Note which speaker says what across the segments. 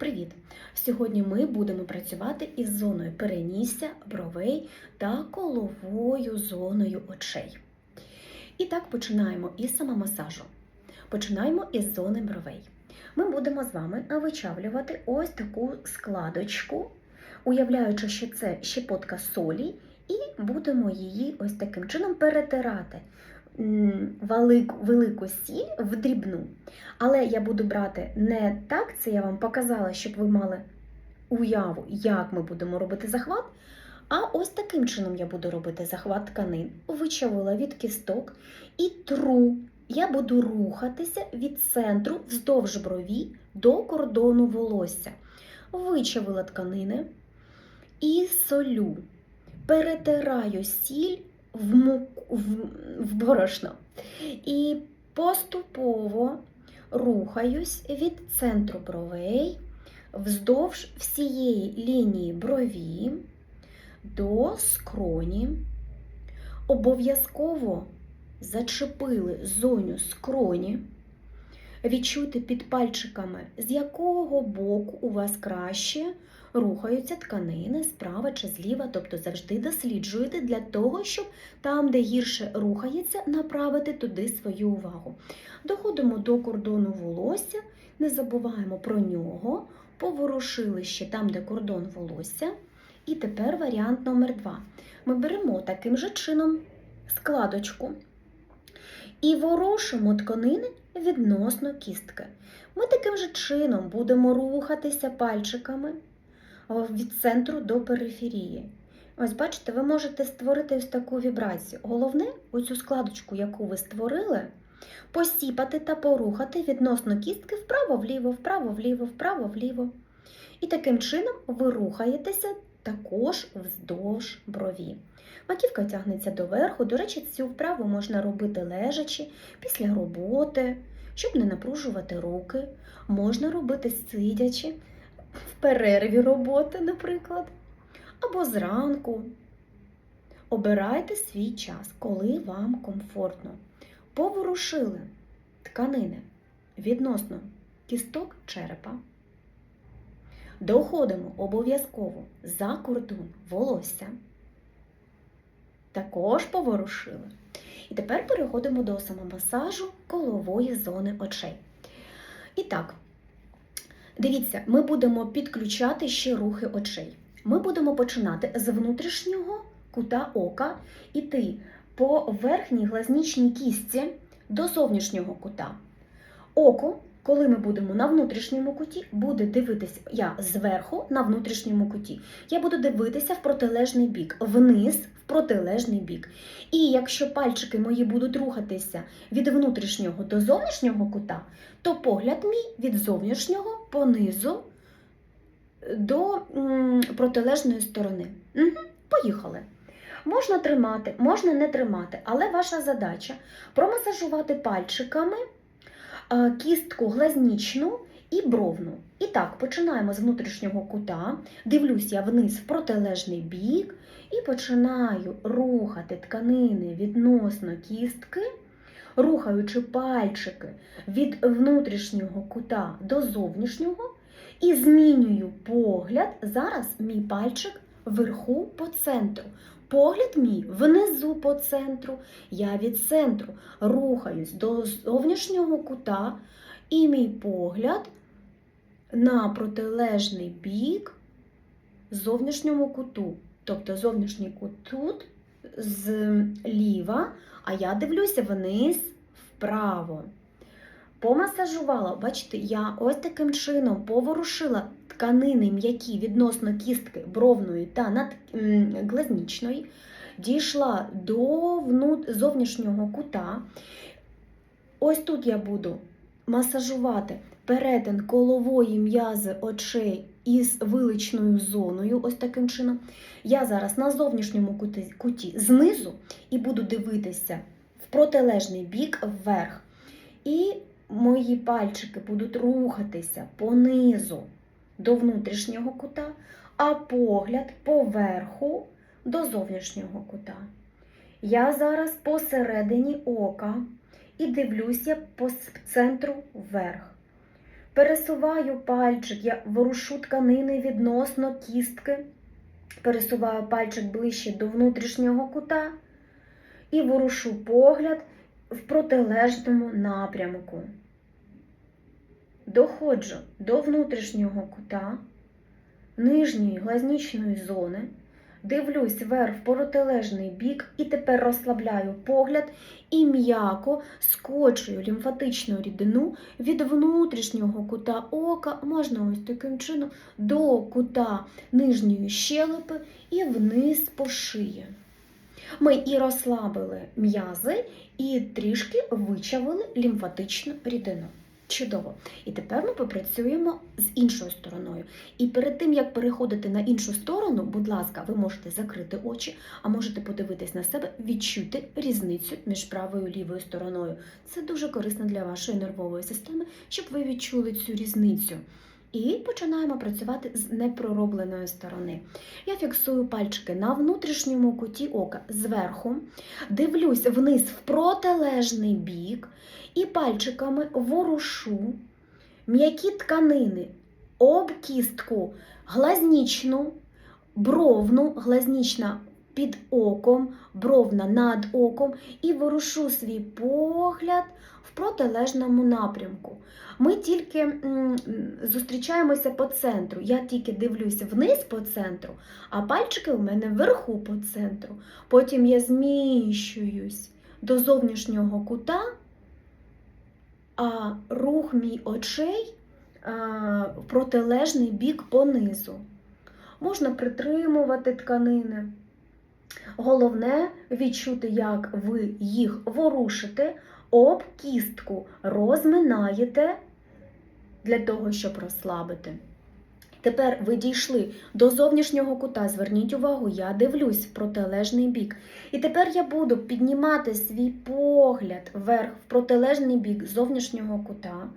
Speaker 1: Привіт! Сьогодні ми будемо працювати із зоною перенісся, бровей та коловою зоною очей. І так починаємо із самомасажу. Починаємо із зони бровей. Ми будемо з вами вичавлювати ось таку складочку, уявляючи, що це щепотка солі, і будемо її ось таким чином перетирати велику, сіль в дрібну. Але я буду брати не так, це я вам показала, щоб ви мали уяву, як ми будемо робити захват. А ось таким чином я буду робити захват тканин. Вичавила від кісток і тру. Я буду рухатися від центру вздовж брові до кордону волосся. Вичавила тканини і солю. Перетираю сіль в, муку, в, борошно. І поступово рухаюсь від центру бровей вздовж всієї лінії брові до скроні. Обов'язково зачепили зоню скроні. Відчуйте під пальчиками, з якого боку у вас краще рухаються тканини справа чи зліва, тобто завжди досліджуєте для того, щоб там, де гірше рухається, направити туди свою увагу. Доходимо до кордону волосся, не забуваємо про нього, поворушили ще там, де кордон волосся. І тепер варіант номер два. Ми беремо таким же чином складочку і ворушимо тканини відносно кістки. Ми таким же чином будемо рухатися пальчиками від центру до периферії. Ось бачите, ви можете створити ось таку вібрацію. Головне, оцю складочку, яку ви створили, посіпати та порухати відносно кістки вправо-вліво, вправо-вліво, вправо-вліво. І таким чином ви рухаєтеся також вздовж брові. Маківка тягнеться доверху. До речі, цю вправу можна робити лежачи після роботи, щоб не напружувати руки. Можна робити сидячи в перерві роботи, наприклад, або зранку. Обирайте свій час, коли вам комфортно. Поворушили тканини відносно кісток черепа. Доходимо обов'язково за кордон волосся. Також поворушили. І тепер переходимо до самомасажу колової зони очей. І так, дивіться, ми будемо підключати ще рухи очей. Ми будемо починати з внутрішнього кута ока, іти по верхній глазнічній кістці до зовнішнього кута. Око, коли ми будемо на внутрішньому куті, буде дивитися я зверху на внутрішньому куті. Я буду дивитися в протилежний бік, вниз в протилежний бік. І якщо пальчики мої будуть рухатися від внутрішнього до зовнішнього кута, то погляд мій від зовнішнього понизу до протилежної сторони. Угу, поїхали. Можна тримати, можна не тримати, але ваша задача промасажувати пальчиками е, кістку глазнічну і бровну. І так, починаємо з внутрішнього кута, дивлюсь я вниз в протилежний бік і починаю рухати тканини відносно кістки, рухаючи пальчики від внутрішнього кута до зовнішнього, і змінюю погляд. Зараз мій пальчик вверху по центру. Погляд мій внизу по центру. Я від центру рухаюсь до зовнішнього кута, і мій погляд на протилежний бік зовнішньому куту. Тобто зовнішній кут тут зліва, а я дивлюся вниз вправо. Помасажувала, бачите, я ось таким чином поворушила тканини м'які відносно кістки бровної та над дійшла до вну... зовнішнього кута. Ось тут я буду масажувати перетин колової м'язи очей із виличною зоною, ось таким чином. Я зараз на зовнішньому куті, куті знизу і буду дивитися в протилежний бік вверх. І мої пальчики будуть рухатися понизу до внутрішнього кута, а погляд поверху до зовнішнього кута. Я зараз посередині ока і дивлюся по центру вверх. Пересуваю пальчик, я ворушу тканини відносно кістки, пересуваю пальчик ближче до внутрішнього кута і ворушу погляд в протилежному напрямку. Доходжу до внутрішнього кута, нижньої глазнічної зони, дивлюсь вверх в протилежний бік і тепер розслабляю погляд і м'яко скочую лімфатичну рідину від внутрішнього кута ока, можна ось таким чином, до кута нижньої щелепи і вниз по шиї. Ми і розслабили м'язи, і трішки вичавили лімфатичну рідину. Чудово. І тепер ми попрацюємо з іншою стороною. І перед тим, як переходити на іншу сторону, будь ласка, ви можете закрити очі, а можете подивитись на себе, відчути різницю між правою і лівою стороною. Це дуже корисно для вашої нервової системи, щоб ви відчули цю різницю. І починаємо працювати з непроробленої сторони. Я фіксую пальчики на внутрішньому куті ока зверху, дивлюсь вниз в протилежний бік і пальчиками ворушу м'які тканини об кістку глазнічну, бровну, глазнічна під оком, бровна над оком, і ворушу свій погляд в протилежному напрямку. Ми тільки зустрічаємося по центру. Я тільки дивлюся вниз по центру, а пальчики у мене вверху по центру. Потім я зміщуюсь до зовнішнього кута, а рух мій очей в протилежний бік понизу. Можна притримувати тканини. Головне відчути, як ви їх ворушите, об кістку розминаєте для того, щоб розслабити. Тепер ви дійшли до зовнішнього кута. Зверніть увагу, я дивлюсь в протилежний бік. І тепер я буду піднімати свій погляд вверх в протилежний бік зовнішнього кута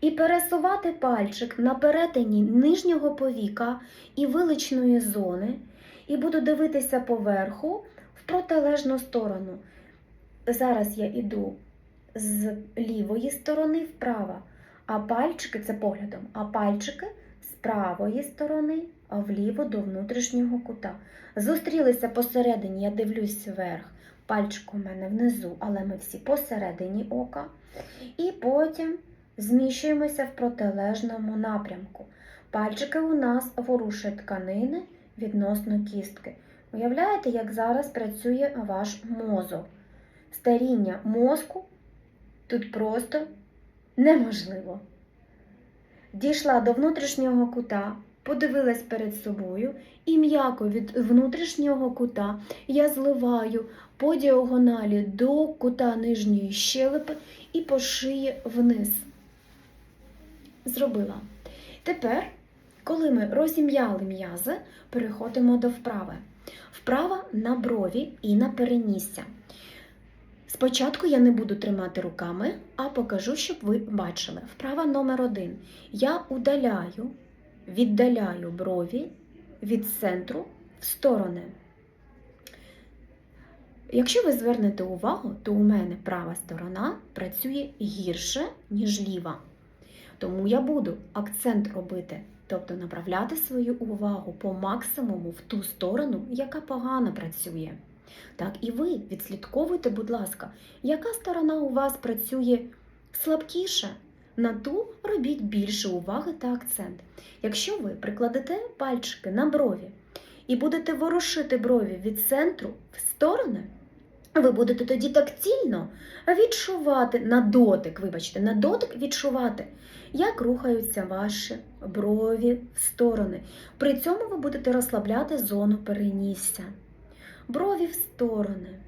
Speaker 1: і пересувати пальчик на перетині нижнього повіка і виличної зони, і буду дивитися поверху в протилежну сторону. Зараз я йду з лівої сторони вправо, а пальчики це поглядом, а пальчики з правої сторони, вліво до внутрішнього кута. Зустрілися посередині, я дивлюсь вверх. Пальчик у мене внизу, але ми всі посередині ока. І потім зміщуємося в протилежному напрямку. Пальчики у нас ворушать тканини відносно кістки. Уявляєте, як зараз працює ваш мозок? Старіння мозку тут просто неможливо. Дійшла до внутрішнього кута, подивилась перед собою і м'яко від внутрішнього кута я зливаю по діагоналі до кута нижньої щелепи і по шиї вниз. Зробила. Тепер, коли ми розім'яли м'язи, переходимо до вправи. Вправа на брові і на перенісся. Спочатку я не буду тримати руками, а покажу, щоб ви бачили. Вправа номер один. Я удаляю, віддаляю брові від центру в сторони. Якщо ви звернете увагу, то у мене права сторона працює гірше, ніж ліва. Тому я буду акцент робити, тобто направляти свою увагу по максимуму в ту сторону, яка погано працює. Так і ви відслідковуйте, будь ласка, яка сторона у вас працює слабкіше, на ту робіть більше уваги та акцент. Якщо ви прикладете пальчики на брові і будете ворушити брові від центру в сторони, ви будете тоді тактильно відчувати на дотик, вибачте, на дотик відчувати, як рухаються ваші брові в сторони. При цьому ви будете розслабляти зону перенісся брові в сторони.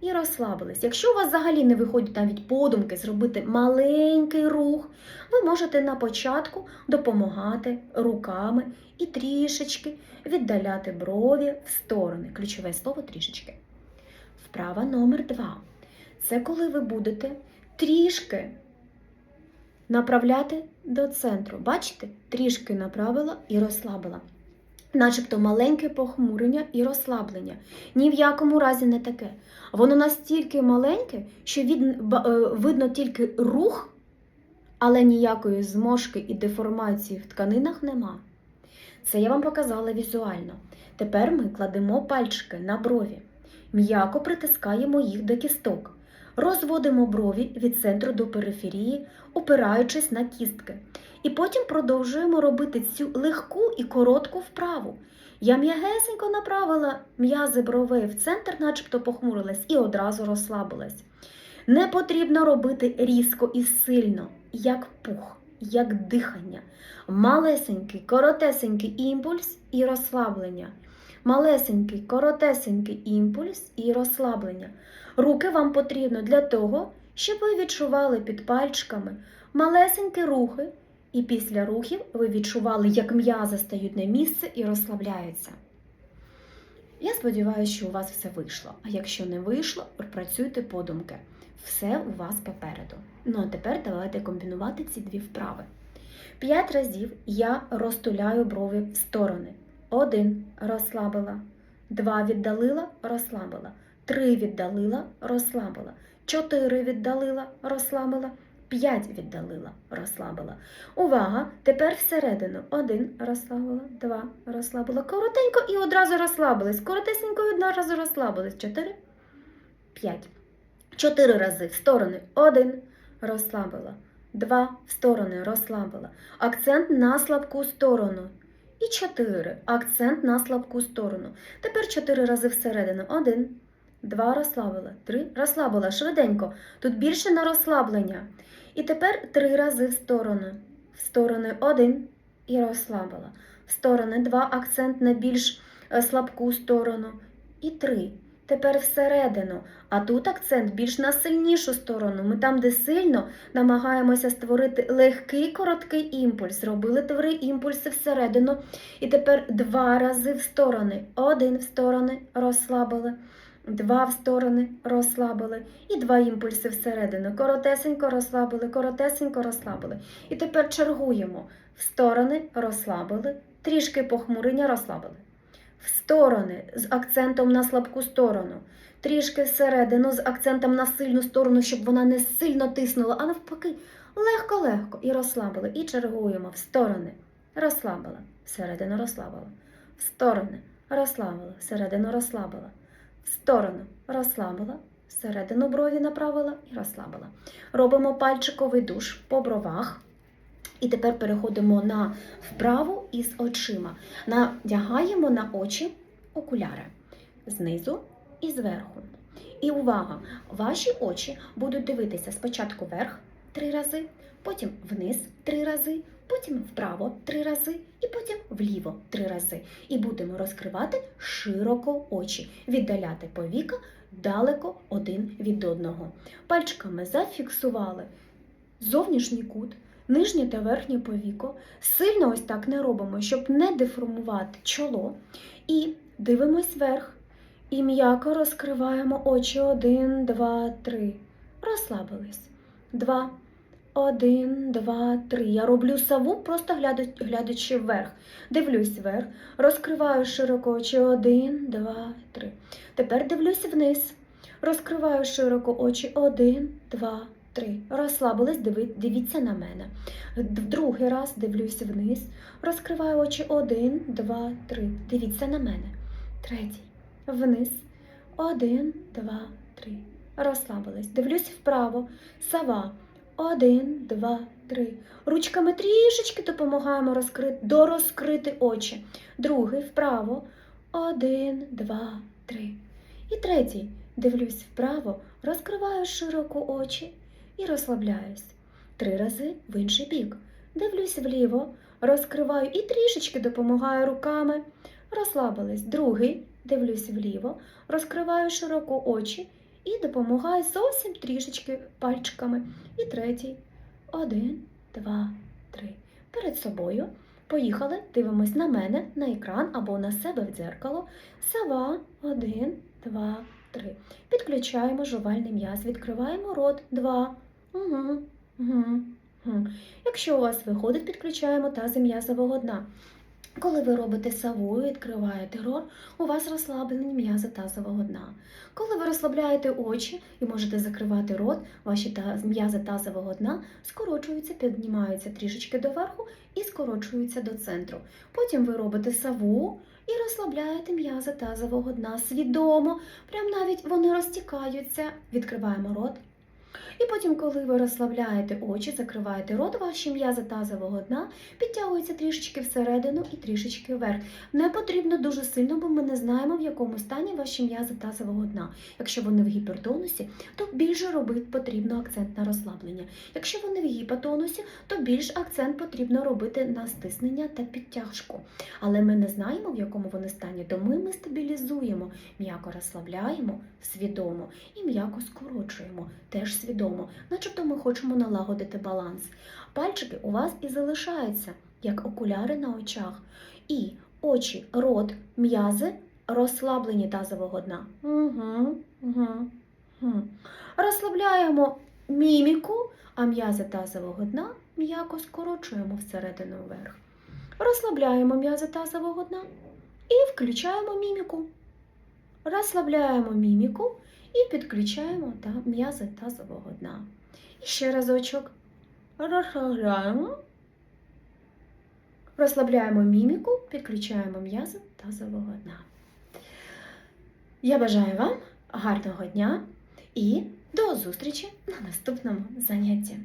Speaker 1: І розслабились. Якщо у вас взагалі не виходить навіть подумки зробити маленький рух, ви можете на початку допомагати руками і трішечки віддаляти брові в сторони. Ключове слово трішечки. Вправа номер два. Це коли ви будете трішки направляти до центру. Бачите? Трішки направила і розслабила начебто маленьке похмурення і розслаблення. Ні в якому разі не таке. Воно настільки маленьке, що від, е, видно тільки рух, але ніякої зморшки і деформації в тканинах нема. Це я вам показала візуально. Тепер ми кладемо пальчики на брові, м'яко притискаємо їх до кісток, розводимо брові від центру до периферії, опираючись на кістки. І потім продовжуємо робити цю легку і коротку вправу. Я м'ягесенько направила м'язи бровей в центр, начебто похмурилась, і одразу розслабилась. Не потрібно робити різко і сильно, як пух, як дихання. Малесенький, коротесенький імпульс і розслаблення. Малесенький, коротесенький імпульс і розслаблення. Руки вам потрібно для того, щоб ви відчували під пальчиками малесенькі рухи, і після рухів ви відчували, як м'язи стають на місце і розслабляються. Я сподіваюся, що у вас все вийшло. А якщо не вийшло, працюйте подумки. Все у вас попереду. Ну а тепер давайте комбінувати ці дві вправи. П'ять разів я розтуляю брові в сторони. Один розслабила, два віддалила, розслабила, три віддалила, розслабила, чотири віддалила, розслабила, п'ять віддалила, розслабила. Увага! Тепер всередину. Один розслабила, два розслабила. Коротенько і одразу розслабились. Коротесенько і одразу розслабились. Чотири, п'ять. Чотири рази в сторони. Один розслабила. Два в сторони розслабила. Акцент на слабку сторону. І чотири. Акцент на слабку сторону. Тепер чотири рази всередину. Один. Два розслабила. Три розслабила. Швиденько. Тут більше на розслаблення. І тепер три рази в сторону. В сторони один і розслабила. В сторони два. Акцент на більш е, слабку сторону. І три. Тепер всередину. А тут акцент більш на сильнішу сторону. Ми там, де сильно, намагаємося створити легкий короткий імпульс. Зробили три імпульси всередину. І тепер два рази в сторони. Один в сторони розслабили, два в сторони розслабили. І два імпульси всередину. Коротесенько розслабили, коротесенько розслабили. І тепер чергуємо. В сторони розслабили, трішки похмурення розслабили. В сторони з акцентом на слабку сторону. Трішки всередину з акцентом на сильну сторону, щоб вона не сильно тиснула, а навпаки, легко-легко і розслабили. І чергуємо в сторони. Розслабила, всередину розслабила. В сторони розслабила, всередину розслабила. В сторону розслабила, всередину брові направила і розслабила. Робимо пальчиковий душ по бровах. І тепер переходимо на вправу із очима. Надягаємо на очі окуляри знизу і зверху. І увага! Ваші очі будуть дивитися спочатку вверх три рази, потім вниз три рази, потім вправо три рази і потім вліво три рази. І будемо розкривати широко очі, віддаляти повіка далеко один від одного. Пальчиками зафіксували зовнішній кут. Нижнє та верхнє повіко. Сильно ось так не робимо, щоб не деформувати чоло. І дивимось вверх. І м'яко розкриваємо очі. Один, два, три. Розслабились. Два. Один, два, три. Я роблю саву, просто глядячи вверх. Дивлюсь вверх. Розкриваю широко очі. Один, два, три. Тепер дивлюсь вниз. Розкриваю широко очі. Один, два, три. Розслабились, дивіться на мене. Другий раз дивлюсь вниз. Розкриваю очі. Один, два, три. Дивіться на мене. Третій. Вниз. Один, два, три. Розслабились. Дивлюсь вправо. Сава. Один, два, три. Ручками трішечки допомагаємо розкрити, дорозкрити очі. Другий вправо. Один, два, три. І третій. Дивлюсь вправо, розкриваю широко очі і розслабляюсь. Три рази в інший бік. Дивлюсь вліво, розкриваю і трішечки допомагаю руками. Розслабились. Другий. Дивлюсь вліво, розкриваю широко очі і допомагаю зовсім трішечки пальчиками. І третій. Один, два, три. Перед собою. Поїхали, дивимось на мене, на екран або на себе в дзеркало. Сава. Один, два, три. Підключаємо жувальний м'яз, відкриваємо рот. Два. Угу. Угу. Угу. Якщо у вас виходить, підключаємо тази м'язового дна. Коли ви робите саву і відкриваєте рот, у вас розслаблені м'язи тазового дна. Коли ви розслабляєте очі і можете закривати рот, ваші та- м'язи тазового дна скорочуються, піднімаються трішечки доверху і скорочуються до центру. Потім ви робите саву і розслабляєте м'язи тазового дна свідомо, прям навіть вони розтікаються. Відкриваємо рот. І потім, коли ви розслабляєте очі, закриваєте рот, ваші м'язи тазового дна підтягуються трішечки всередину і трішечки вверх. Не потрібно дуже сильно, бо ми не знаємо, в якому стані ваші м'язи тазового дна. Якщо вони в гіпертонусі, то більше робити потрібно акцент на розслаблення. Якщо вони в гіпотонусі, то більш акцент потрібно робити на стиснення та підтяжку. Але ми не знаємо, в якому вони стані, тому ми стабілізуємо, м'яко розслабляємо свідомо і м'яко скорочуємо теж свідомо, начебто ми хочемо налагодити баланс. Пальчики у вас і залишаються, як окуляри на очах. І очі, рот, м'язи розслаблені тазового дна. Угу, угу, угу. Розслабляємо міміку, а м'язи тазового дна м'яко скорочуємо всередину вверх. Розслабляємо м'язи тазового дна і включаємо міміку. Розслабляємо міміку і підключаємо м'язи тазового дна. І ще разочок. Розслабляємо. Розслабляємо міміку, підключаємо м'язи тазового дна. Я бажаю вам гарного дня і до зустрічі на наступному занятті.